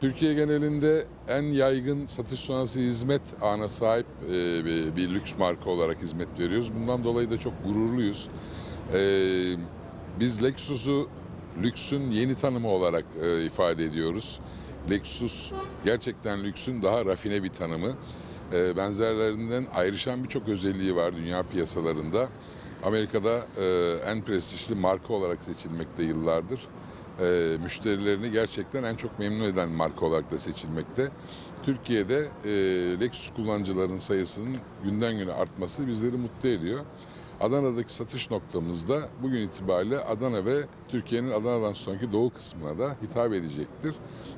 Türkiye genelinde en yaygın satış sonrası hizmet ağına sahip e, bir- lüks marka olarak hizmet veriyoruz. Bundan dolayı da çok gururluyuz. E, Biz Lexus'u lüksün yeni tanımı olarak e, ifade ediyoruz. Lexus gerçekten lüksün daha rafine bir tanımı. Benzerlerinden ayrışan birçok özelliği var dünya piyasalarında. Amerika'da en prestijli marka olarak seçilmekte yıllardır e, müşterilerini gerçekten en çok memnun eden marka olarak da seçilmekte. Türkiye'de e, Lexus kullanıcıların sayısının günden güne artması bizleri mutlu ediyor. Adana'daki satış noktamızda bugün itibariyle Adana ve Türkiye'nin Adana'dan sonraki doğu kısmına da hitap edecektir.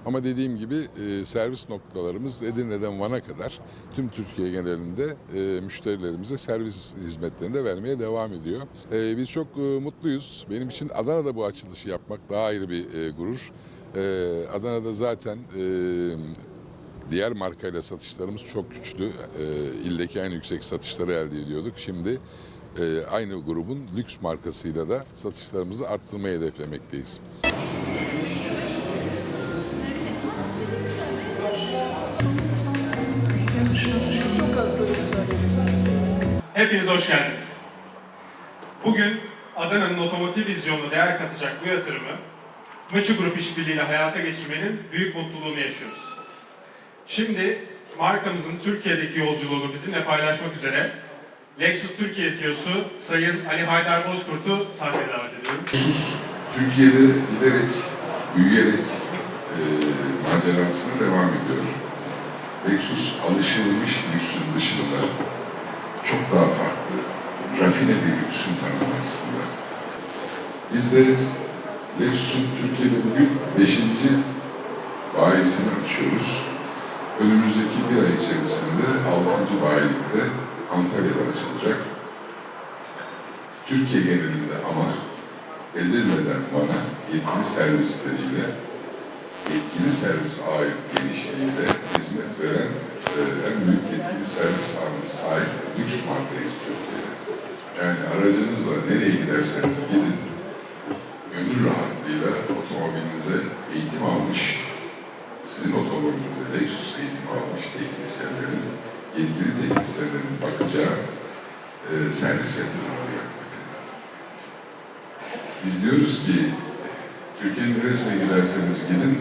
Ama dediğim gibi e, servis noktalarımız Edirne'den Van'a kadar tüm Türkiye genelinde e, müşterilerimize servis hizmetlerini de vermeye devam ediyor. E, biz çok mutluyuz. Benim için Adana'da bu açılışı yapmak daha ayrı bir gurur. Adana'da zaten diğer markayla satışlarımız çok güçlü. E, ildeki en yüksek satışları elde ediyorduk. Şimdi e, aynı grubun lüks markasıyla da satışlarımızı arttırmayı hedeflemekteyiz. Hepiniz hoş geldiniz. Bugün Adana'nın otomotiv vizyonuna değer katacak bu yatırımı Mıçı Grup işbirliğiyle hayata geçirmenin büyük mutluluğunu yaşıyoruz. Şimdi markamızın Türkiye'deki yolculuğunu bizimle paylaşmak üzere Lexus Türkiye CEO'su Sayın Ali Haydar Bozkurt'u sahneye davet ediyorum. Türkiye'de giderek, büyüyerek e, macerasına devam ediyor. Lexus alışılmış lüksün dışında çok daha farklı, rafine bir lüksün tanımı. Biz de Lexus'un Türkiye'de bugün 5. bayisini açıyoruz. Önümüzdeki bir ay içerisinde 6. bayilikte Antalya'da açılacak. Türkiye genelinde ama Edirne'den bana yetkili servisleriyle, yetkili servis ağı genişliğiyle hizmet veren e, en büyük yetkili servis ağına sahip lüks markayız Türkiye'de. Yani aracınızla nereye giderseniz gidin, gönül rahatlığıyla otomobilinize eğitim almış, sizin otomobilinize Lexus eğitim almış teknisyenlerin, yetkili e, servis yatırımları yaptık. Biz diyoruz ki Türkiye'nin neresine giderseniz gidin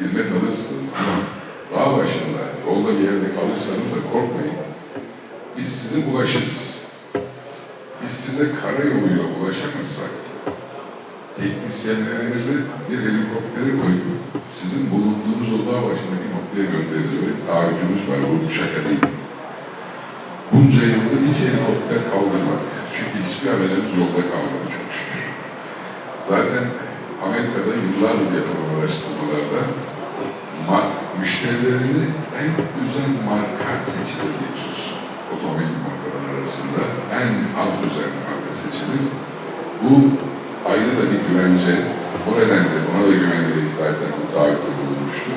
hizmet alırsınız ama dağ başında yolda bir yerde kalırsanız da korkmayın. Biz size ulaşırız. Biz size karayoluyla ulaşamazsak teknisyenlerinizi bir helikoptere koyup sizin bulunduğunuz o dağ başındaki noktaya göndeririz. Öyle bir taahhütümüz var. Bu şaka değil. Bunca yılda hiç helikopter kaldırmadık. Çünkü hiçbir aracımız yolda kalmadı çok şükür. Zaten Amerika'da yıllardır yapılan araştırmalarda ma müşterilerini en üzen marka seçilir Lexus. Otomobil markaları arasında en az üzen marka seçilir. Bu ayrı da bir güvence. O nedenle ona da güvenerek zaten bu taahhütte bulunmuştu.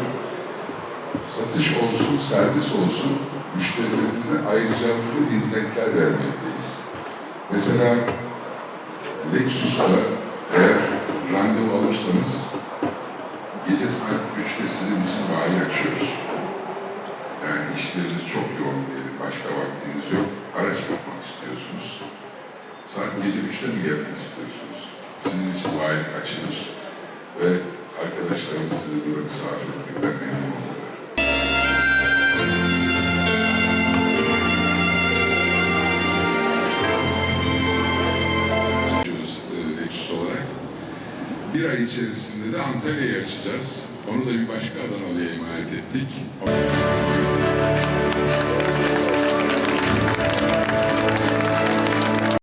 Satış olsun, servis olsun müşterilerimize ayrıcalıklı hizmetler vermekteyiz. Mesela Lexus'ta eğer randevu alırsanız gece saat 3'te sizin için bayi açıyoruz. Yani işleriniz çok yoğun diyelim, başka vaktiniz yok. Araç yapmak istiyorsunuz. Saat gece 3'te mi gelmek istiyorsunuz? Sizin için bayi açılır. Ve arkadaşlarım sizi burada misafir etmekten memnun olurlar. Bir ay içerisinde de Antalya'yı açacağız. Onu da bir başka Adanalı'ya emanet ettik.